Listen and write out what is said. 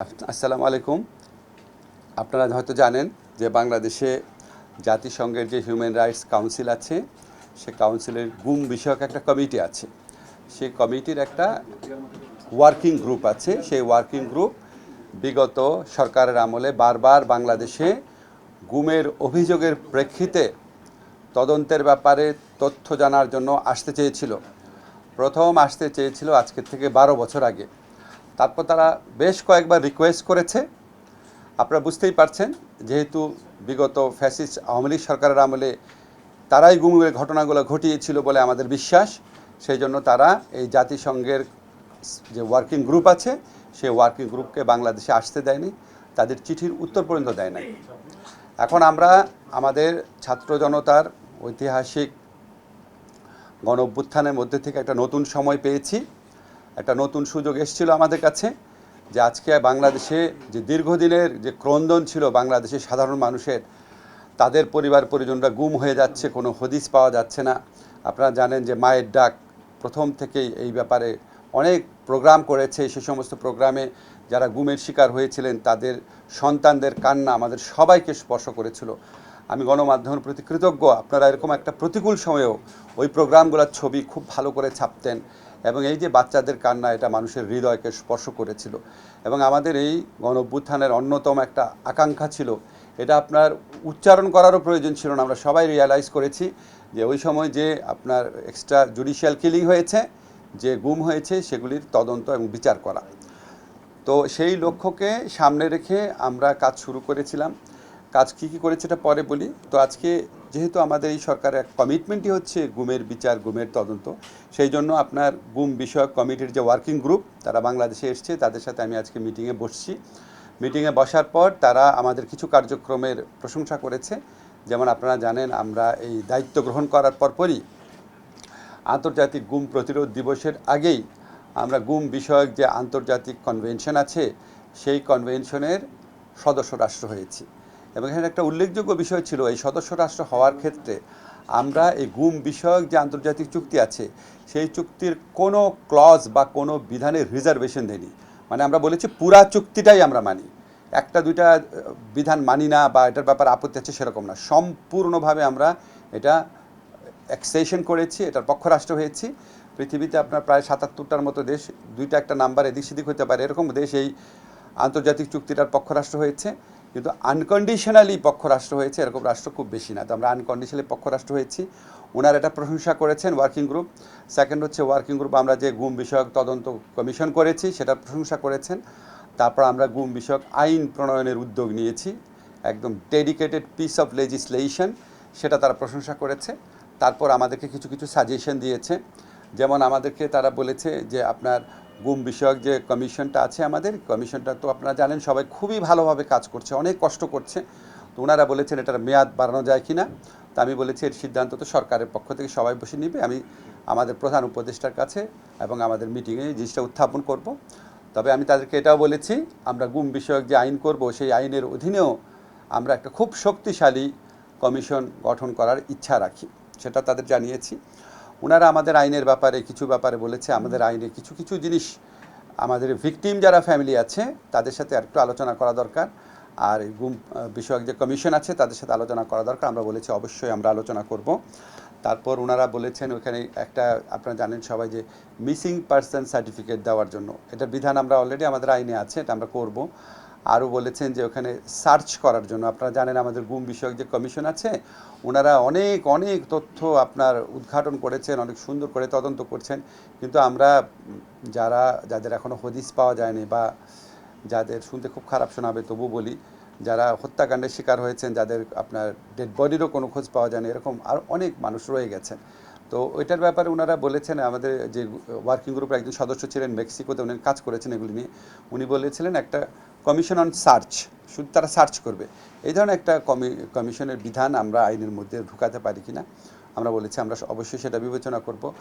আসসালামু আলাইকুম। আপনারা হয়তো জানেন যে বাংলাদেশে জাতিসংঘের যে হিউম্যান রাইটস কাউন্সিল আছে, সে কাউন্সিলের গুম বিষয়ক একটা কমিটি আছে। সেই কমিটির একটা ওয়ার্কিং গ্রুপ আছে। সেই ওয়ার্কিং গ্রুপ বিগত সরকারের আমলে বারবার বাংলাদেশে গুমের অভিযোগের প্রেক্ষিতে তদন্তের ব্যাপারে তথ্য জানার জন্য আসতে চেয়েছিল। প্রথম আসতে চেয়েছিল আজকের থেকে বারো বছর আগে। তারপর তারা বেশ কয়েকবার রিকোয়েস্ট করেছে। আপনারা বুঝতেই পারছেন, যেহেতু বিগত ফ্যাসিস আওয়ামী লীগ সরকারের আমলে তারাই গুমের ঘটনাগুলো ঘটিয়েছিল বলে আমাদের বিশ্বাস, সেই জন্য তারা এই জাতিসংঘের যে ওয়ার্কিং গ্রুপ আছে, সেই ওয়ার্কিং গ্রুপকে বাংলাদেশে আসতে দেয়নি, তাদের চিঠির উত্তর পর্যন্ত দেয় নাই। এখন আমরা আমাদের ছাত্র জনতার ঐতিহাসিক গণ মধ্যে থেকে একটা নতুন সময় পেয়েছি। একটা নতুন সুযোগ এসেছিল আমাদের কাছে যে আজকে বাংলাদেশে যে দীর্ঘদিনের যে ক্রন্দন ছিল বাংলাদেশের সাধারণ মানুষের, তাদের পরিবার পরিজনরা গুম হয়ে যাচ্ছে, কোনো হদিস পাওয়া যাচ্ছে না। আপনারা জানেন যে মায়ের ডাক প্রথম থেকেই এই ব্যাপারে অনেক প্রোগ্রাম করেছে। সে সমস্ত প্রোগ্রামে যারা গুমের শিকার হয়েছিলেন, তাদের সন্তানদের কান্না আমাদের সবাইকে স্পর্শ করেছিল। আমি গণমাধ্যমের প্রতি কৃতজ্ঞ। আপনারা এরকম একটা প্রতিকূল সময়েও ওই প্রোগ্রামগুলোর ছবি খুব ভালো করে ছাপতেন। এবং এই যে বাচ্চাদের কান্না, এটা মানুষের হৃদয়কে স্পর্শ করেছিল। এবং আমাদের এই গণ অভ্যুত্থানের অন্যতম একটা আকাঙ্ক্ষা ছিল, এটা আপনার উচ্চারণ করারও প্রয়োজন ছিল না। আমরা সবাই রিয়ালাইজ করেছি যে ওই সময় যে আপনার এক্সট্রা জুডিশিয়াল কিলিং হয়েছে, যে গুম হয়েছে, সেগুলির তদন্ত এবং বিচার করা। তো সেই লক্ষ্যকে সামনে রেখে আমরা কাজ শুরু করেছিলাম। কাজ কী কী করেছে, এটা পরে বলি। তো আজকে যেহেতু আমাদের এই সরকারের কমিটমেন্টই হচ্ছে গুমের বিচার, গুমের তদন্ত, সেই জন্য আপনার গুম বিষয়ক কমিটির যে ওয়ার্কিং গ্রুপ তারা বাংলাদেশে এসছে, তাদের সাথে আমি আজকে মিটিংয়ে বসছি। মিটিংয়ে বসার পর তারা আমাদের কিছু কার্যক্রমের প্রশংসা করেছে। যেমন আপনারা জানেন, আমরা এই দায়িত্ব গ্রহণ করার পরপরই আন্তর্জাতিক গুম প্রতিরোধ দিবসের আগেই আমরা গুম বিষয়ক যে আন্তর্জাতিক কনভেনশন আছে, সেই কনভেনশনের সদস্য রাষ্ট্র হয়েছি। এবং এখানে একটা উল্লেখযোগ্য বিষয় ছিল, এই সদস্য রাষ্ট্র হওয়ার ক্ষেত্রে আমরা এই গুম বিষয়ক যে আন্তর্জাতিক চুক্তি আছে, সেই চুক্তির কোনো ক্লজ বা কোনো বিধানের রিজার্ভেশন দেয়নি। মানে আমরা বলেছি পুরা চুক্তিটাই আমরা মানি। একটা, দুইটা বিধান মানি না বা এটার ব্যাপারে আপত্তি আছে সেরকম না। সম্পূর্ণভাবে আমরা এটা অ্যাক্সেশন করেছি, এটার পক্ষ রাষ্ট্র হয়েছি। পৃথিবীতে আপনার প্রায় সাতাত্তরটার মতো দেশ, দুইটা একটা নাম্বার এদিক সেদিক হতে পারে, এরকম দেশ এই আন্তর্জাতিক চুক্তিটার পক্ষ রাষ্ট্র হয়েছে। কিন্তু আনকন্ডিশনালি পক্ষ রাষ্ট্র হয়েছে, এরকম রাষ্ট্র খুব বেশি না। তো আমরা আনকন্ডিশনালি পক্ষ রাষ্ট্র হয়েছি। ওনার এটা প্রশংসা করেছেন ওয়ার্কিং গ্রুপ সেকেন্ড হচ্ছে ওয়ার্কিং গ্রুপ আমরা যে গুম বিষয়ক তদন্ত কমিশন করেছি সেটার প্রশংসা করেছেন। তারপর আমরা গুম বিষয়ক আইন প্রণয়নের উদ্যোগ নিয়েছি। একদম ডেডিকেটেড পিস অফ লেজিসলেশন সেটা তারা প্রশংসা করেছে। তারপর আমাদেরকে কিছু কিছু সাজেশন দিয়েছে। যেমন আমাদেরকে তারা বলেছে যে আপনার গুম বিষয়ক যে কমিশনটা আছে আমাদের কমিশনটা তো আপনারা জানেন, সবাই খুবই ভালোভাবে কাজ করছে, অনেক কষ্ট করছে। তো ওনারা বলেছেন এটার মেয়াদ বাড়ানো যায় কি না তা আমি বলেছি, এর সিদ্ধান্ত তো সরকারের পক্ষ থেকে সবাই বসে নিবে। আমি আমাদের প্রধান উপদেষ্টার কাছে এবং আমাদের মিটিংয়ে জিনিসটা উত্থাপন করব। তবে আমি তাদেরকে এটাও বলেছি, আমরা গুম বিষয়ক যে আইন করব, সেই আইনের অধীনেও আমরা একটা খুব শক্তিশালী কমিশন গঠন করার ইচ্ছা রাখি। সেটা তাদের জানিয়েছি। ওনারা আমাদের আইনের ব্যাপারে কিছু ব্যাপারে বলেছে, আমাদের আইনে কিছু কিছু জিনিস, আমাদের ভিকটিম যারা ফ্যামিলি আছে, তাদের সাথে আর একটু আলোচনা করা দরকার। আর গুম বিষয়ক যে কমিশন আছে, তাদের সাথে আলোচনা করা দরকার, আমরা বলেছি অবশ্যই আমরা আলোচনা করব। তারপর ওনারা বলেছেন ওখানে একটা, আপনারা জানেন সবাই যে মিসিং পার্সন সার্টিফিকেট দেওয়ার জন্য এটা বিধান আমরা অলরেডি আমাদের আইনে আছে, এটা আমরা করব। আরও বলেছেন যে ওখানে সার্চ করার জন্য। আপনারা জানেন আমাদের গুম বিষয়ক যে কমিশন আছে, ওনারা অনেক অনেক তথ্য আপনার উদ্ঘাটন করেছেন, অনেক সুন্দর করে তদন্ত করছেন। কিন্তু আমরা যারা, যাদের এখনও হদিস পাওয়া যায়নি বা যাদের শুনতে খুব খারাপ শোনাবে তবু বলি, যারা হত্যাকাণ্ডের শিকার হয়েছেন, যাদের আপনার ডেড বডিরও কোনো খোঁজ পাওয়া যায়নি, এরকম আর অনেক মানুষ রয়ে গেছেন। তো ওইটার ব্যাপারে ওনারা বলেছেন, আমাদের যে ওয়ার্কিং গ্রুপের একজন সদস্য ছিলেন মেক্সিকোতে, উনি কাজ করেছেন এগুলি নিয়ে। উনি বলেছিলেন একটা কমিশন অন সার্চ, শুধু তারা সার্চ করবে। এই ধরনের একটা কমি, কমিশনের বিধান আমরা আইনের মধ্যে ঢুকাতে পারি কিনা, আমরা বলেছি, আমরা অবশ্যই সেটা বিবেচনা করব।